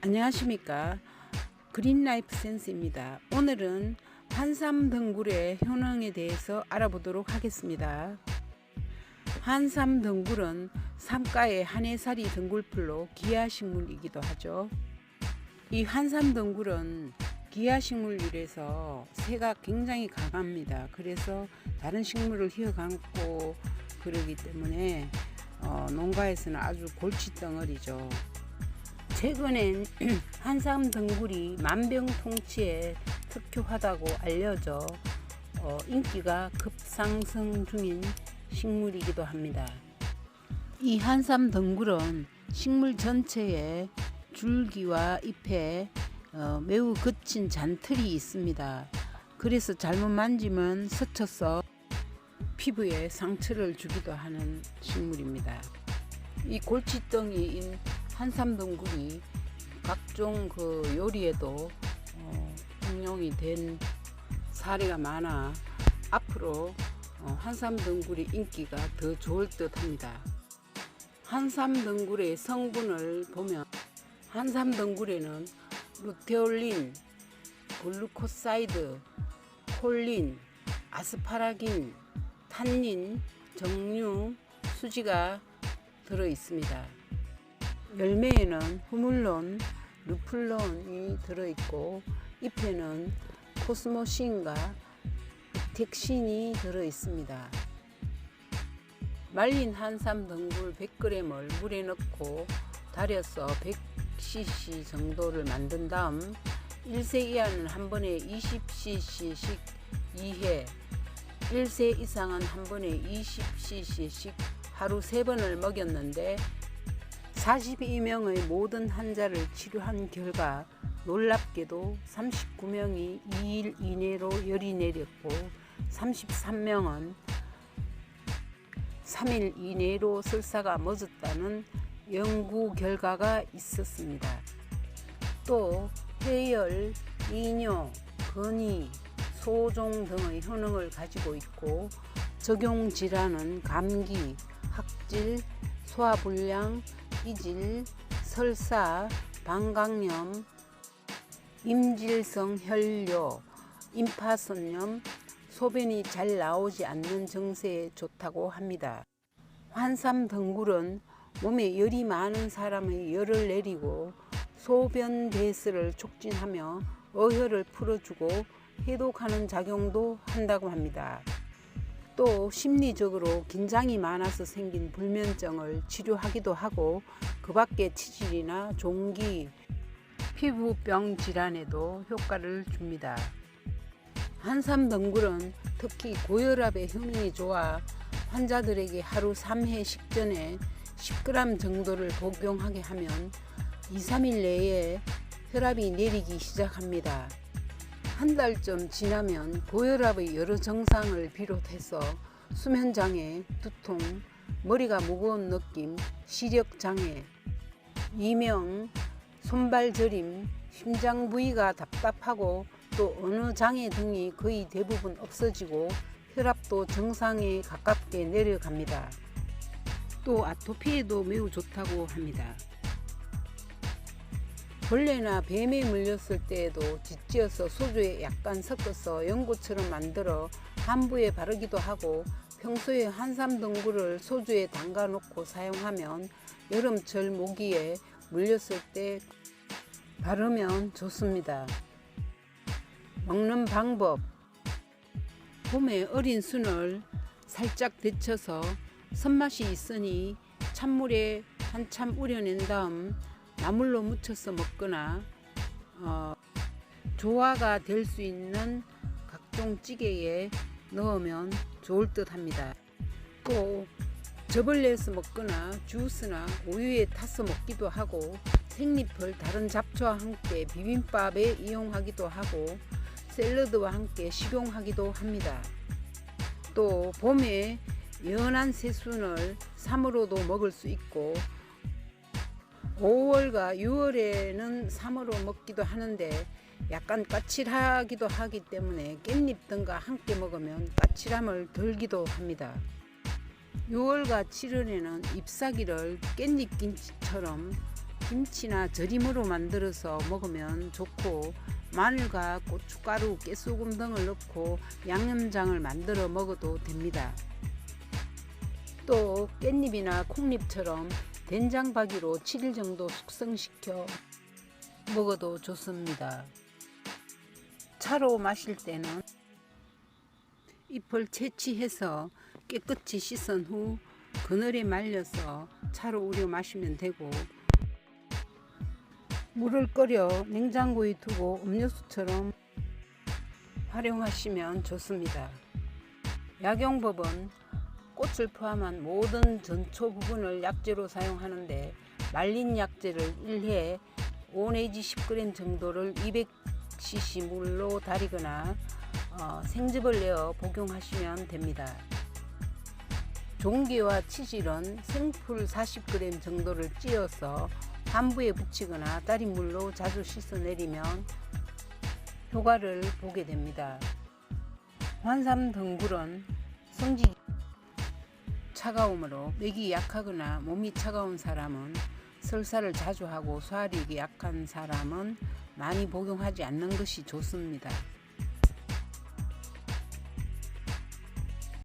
안녕하십니까? 그린라이프 센스입니다. 오늘은 한삼덩굴의 효능에 대해서 알아보도록 하겠습니다. 한삼덩굴은 삼가의 한해살이 덩굴풀로 기하식물이기도 하죠. 이 한삼덩굴은 기하식물이라서 새가 굉장히 강합니다. 그래서 다른 식물을 휘어감고 그러기 때문에 어, 농가에서는 아주 골칫덩어리죠 최근엔 한삼 덩굴이 만병통치에 특효하다고 알려져 어, 인기가 급상승 중인 식물이기도 합니다. 이 한삼 덩굴은 식물 전체에 줄기와 잎에 어, 매우 거친 잔털이 있습니다. 그래서 잘못 만지면 스쳐서 피부에 상처를 주기도 하는 식물입니다. 이 골칫덩이인 한삼동굴이 각종 그 요리에도 어, 응용이 된 사례가 많아 앞으로 어, 한삼덩굴의 인기가 더 좋을 듯 합니다. 한삼덩굴의 성분을 보면 한삼덩굴에는 루테올린, 글루코사이드, 콜린, 아스파라긴, 탄닌, 정류, 수지가 들어 있습니다. 열매에는 후물론, 루플론이 들어있고 잎에는 코스모신과 텍신이 들어있습니다. 말린 한삼 덩굴 100g을 물에 넣고 달여서 100cc 정도를 만든 다음 1세 이하는 한 번에 20cc씩 2회, 1세 이상은 한 번에 20cc씩 하루 3번을 먹였는데 42명의 모든 환자를 치료한 결과 놀랍게도 39명이 2일 이내로 열이 내렸고 33명은 3일 이내로 설사가 멎었다는 연구 결과가 있었습니다. 또 해열, 이뇨, 건이, 소종 등의 효능을 가지고 있고 적용 질환은 감기, 학질, 소화불량, 이질, 설사, 방광염, 임질성 혈뇨, 임파선염, 소변이 잘 나오지 않는 증세에 좋다고 합니다. 환삼 덩굴은 몸에 열이 많은 사람의 열을 내리고 소변 배스를 촉진하며 어혈을 풀어주고 해독하는 작용도 한다고 합니다. 또 심리적으로 긴장이 많아서 생긴 불면증을 치료하기도 하고 그 밖에 치질이나 종기, 피부병 질환에도 효과를 줍니다. 한삼 덩굴은 특히 고혈압에 효능이 좋아 환자들에게 하루 3회 식전에 10g 정도를 복용하게 하면 2, 3일 내에 혈압이 내리기 시작합니다. 한 달쯤 지나면 고혈압의 여러 증상을 비롯해서 수면장애, 두통, 머리가 무거운 느낌, 시력장애, 이명, 손발 저림, 심장 부위가 답답하고 또 어느 장애 등이 거의 대부분 없어지고 혈압도 정상에 가깝게 내려갑니다. 또 아토피에도 매우 좋다고 합니다. 벌레나 뱀에 물렸을 때에도 지찌어서 소주에 약간 섞어서 연고처럼 만들어 한부에 바르기도 하고 평소에 한삼 덩굴을 소주에 담가 놓고 사용하면 여름철 모기에 물렸을 때 바르면 좋습니다. 먹는 방법 봄에 어린 순을 살짝 데쳐서 선맛이 있으니 찬물에 한참 우려낸 다음 나물로 무쳐서 먹거나 어, 조화가 될 수 있는 각종 찌개에 넣으면 좋을 듯 합니다. 또 즙을 내서 먹거나 주스나 우유에 타서 먹기도 하고 생잎을 다른 잡초와 함께 비빔밥에 이용하기도 하고 샐러드와 함께 식용하기도 합니다. 또 봄에 연한 새순을 삼으로도 먹을 수 있고 5월과 6월에는 3으로 먹기도 하는데 약간 까칠하기도 하기 때문에 깻잎 등과 함께 먹으면 까칠함을 덜기도 합니다. 6월과 7월에는 잎사귀를 깻잎 김치처럼 김치나 절임으로 만들어서 먹으면 좋고 마늘과 고춧가루, 깨소금 등을 넣고 양념장을 만들어 먹어도 됩니다. 또 깻잎이나 콩잎처럼 된장박이로 7일 정도 숙성시켜 먹어도 좋습니다. 차로 마실 때는 잎을 채취해서 깨끗이 씻은 후 그늘에 말려서 차로 우려 마시면 되고 물을 끓여 냉장고에 두고 음료수처럼 활용하시면 좋습니다. 약용법은 꽃을 포함한 모든 전초 부분을 약재로 사용하는데 말린 약재를 1회 5 내지 10g 정도를 200cc 물로 달이거나 어, 생즙을 내어 복용하시면 됩니다. 종기와 치질은 생풀 40g 정도를 찧어서 환부에 붙이거나 따린 물로 자주 씻어내리면 효과를 보게 됩니다. 환삼 등굴은 성질이 차가움으로 맥이 약하거나 몸이 차가운 사람은 설사를 자주 하고 소화력이 약한 사람은 많이 복용하지 않는 것이 좋습니다.